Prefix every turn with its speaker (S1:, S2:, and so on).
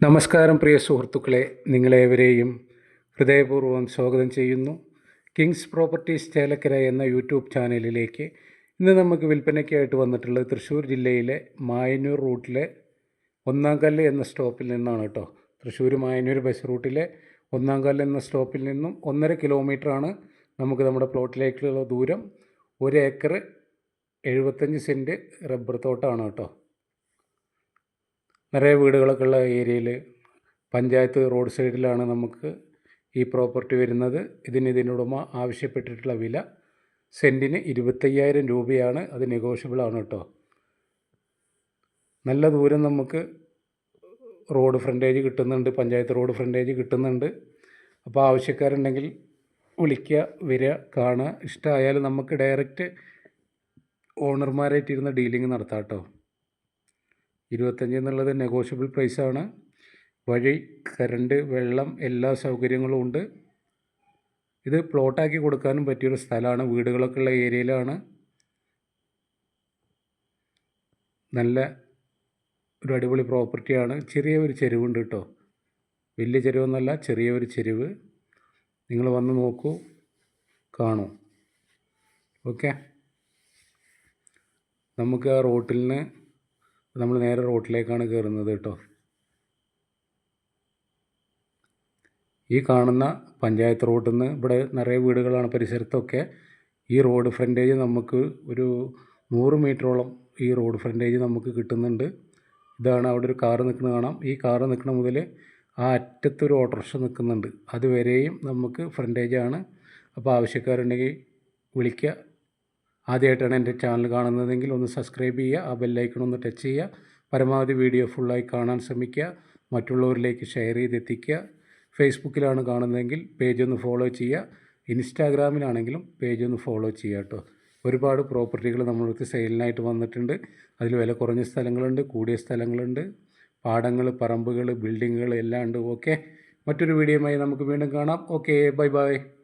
S1: നമസ്കാരം പ്രിയ സുഹൃത്തുക്കളെ. നിങ്ങളേവരെയും ഹൃദയപൂർവം സ്വാഗതം ചെയ്യുന്നു. കിങ്സ് പ്രോപ്പർട്ടീസ് ചേലക്കര എന്ന യൂട്യൂബ് ചാനലിലേക്ക് ഇന്ന് നമുക്ക് വിൽപ്പനയ്ക്കായിട്ട് വന്നിട്ടുള്ളത് തൃശ്ശൂർ ജില്ലയിലെ മായന്നൂർ റൂട്ടിലെ ഒന്നാം കല്ല് എന്ന സ്റ്റോപ്പിൽ നിന്നാണ് കേട്ടോ. തൃശ്ശൂർ മായന്നൂർ ബസ് റൂട്ടിലെ ഒന്നാം കല്ല് എന്ന സ്റ്റോപ്പിൽ നിന്നും ഒന്നര കിലോമീറ്ററാണ് നമുക്ക് നമ്മുടെ പ്ലോട്ടിലേക്കുള്ള ദൂരം. ഒരു ഏക്കർ എഴുപത്തഞ്ച് സെന്റ് റബ്ബർ തോട്ടമാണ് കേട്ടോ. നിറയെ വീടുകളൊക്കെ ഉള്ള ഏരിയയിൽ പഞ്ചായത്ത് റോഡ് സൈഡിലാണ് നമുക്ക് ഈ പ്രോപ്പർട്ടി വരുന്നത്. ഇതിന് ഇതിനുടമ ആവശ്യപ്പെട്ടിട്ടുള്ള വില സെന്റിന് ഇരുപത്തയ്യായിരം രൂപയാണ്. അത് നെഗോഷ്യബിൾ ആണ് കേട്ടോ. നല്ല ദൂരം നമുക്ക് റോഡ് ഫ്രണ്ടേജ് കിട്ടുന്നുണ്ട്. പഞ്ചായത്ത് റോഡ് ഫ്രണ്ടേജ് കിട്ടുന്നുണ്ട്. അപ്പോൾ ആവശ്യക്കാരുണ്ടെങ്കിൽ വിളിക്കുക വരിക കാണുക. ഇഷ്ടമായാലും നമുക്ക് ഡയറക്റ്റ് ഓണർമാരായിട്ടിരുന്ന് ഡീലിംഗ് നടത്താം കേട്ടോ. ഇരുപത്തഞ്ച് എന്നുള്ളത് നെഗോഷ്യബിൾ പ്രൈസാണ് വഴി കറണ്ട് വെള്ളം എല്ലാ സൗകര്യങ്ങളും ഉണ്ട്. ഇത് പ്ലോട്ടാക്കി കൊടുക്കാനും പറ്റിയൊരു സ്ഥലമാണ്. വീടുകളൊക്കെ ഉള്ള ഏരിയയിലാണ്. നല്ല ഒരു അടിപൊളി പ്രോപ്പർട്ടിയാണ് ചെറിയ ഒരു ചെരുവുണ്ട് കേട്ടോ വലിയ ചെരുവെന്നല്ല ചെറിയ ഒരു ചെരുവ്. നിങ്ങൾ വന്ന് നോക്കൂ കാണൂ. ഓക്കെ നമുക്ക് ആ റോട്ടിൽ നിന്ന് നമ്മൾ നേരെ റോട്ടിലേക്കാണ് കയറുന്നത് കേട്ടോ. ഈ കാണുന്ന പഞ്ചായത്ത് റോഡിൽ നിന്ന് ഇവിടെ നിറയെ വീടുകളാണ് പരിസരത്തൊക്കെ ഈ റോഡ് ഫ്രണ്ടേജ് നമുക്ക് ഒരു നൂറ് മീറ്ററോളം ഈ റോഡ് ഫ്രണ്ടേജ് നമുക്ക് കിട്ടുന്നുണ്ട്. ഇതാണ് അവിടെ ഒരു കാറ് നിൽക്കുന്നത് കാണാം. ഈ കാറ് നിൽക്കുന്ന മുതൽ ആ അറ്റത്തൊരു ഓട്ടോറിക്ഷ നിൽക്കുന്നുണ്ട്. അതുവരെയും നമുക്ക് ഫ്രണ്ടേജാണ്. അപ്പോൾ ആവശ്യക്കാരുണ്ടെങ്കിൽ വിളിക്കുക. ആദ്യമായിട്ടാണ് എന്റെ ചാനൽ കാണുന്നതെങ്കിൽ ഒന്ന് സബ്സ്ക്രൈബ് ചെയ്യുക ആ ബെല്ലൈക്കൺ ഒന്ന് ടച്ച് ചെയ്യുക പരമാവധി വീഡിയോ ഫുള്ളായി കാണാൻ ശ്രമിക്കുക മറ്റുള്ളവരിലേക്ക് ഷെയർ ചെയ്തെത്തിക്കുക. ഫേസ്ബുക്കിലാണ് കാണുന്നതെങ്കിൽ പേജ് ഒന്ന് ഫോളോ ചെയ്യുക. ഇൻസ്റ്റാഗ്രാമിലാണെങ്കിലും പേജ് ഒന്ന് ഫോളോ ചെയ്യുക കേട്ടോ. ഒരുപാട് പ്രോപ്പർട്ടികൾ നമ്മൾക്ക് സെയിലിനായിട്ട് വന്നിട്ടുണ്ട്. അതിൽ വില കുറഞ്ഞ സ്ഥലങ്ങളുണ്ട് കൂടിയ സ്ഥലങ്ങളുണ്ട്. പാടങ്ങൾ പറമ്പുകൾ ബിൽഡിങ്ങുകൾ എല്ലാം ഉണ്ട്. ഓക്കെ മറ്റൊരു വീഡിയോയുമായി നമുക്ക് വീണ്ടും കാണാം. Okay bye bye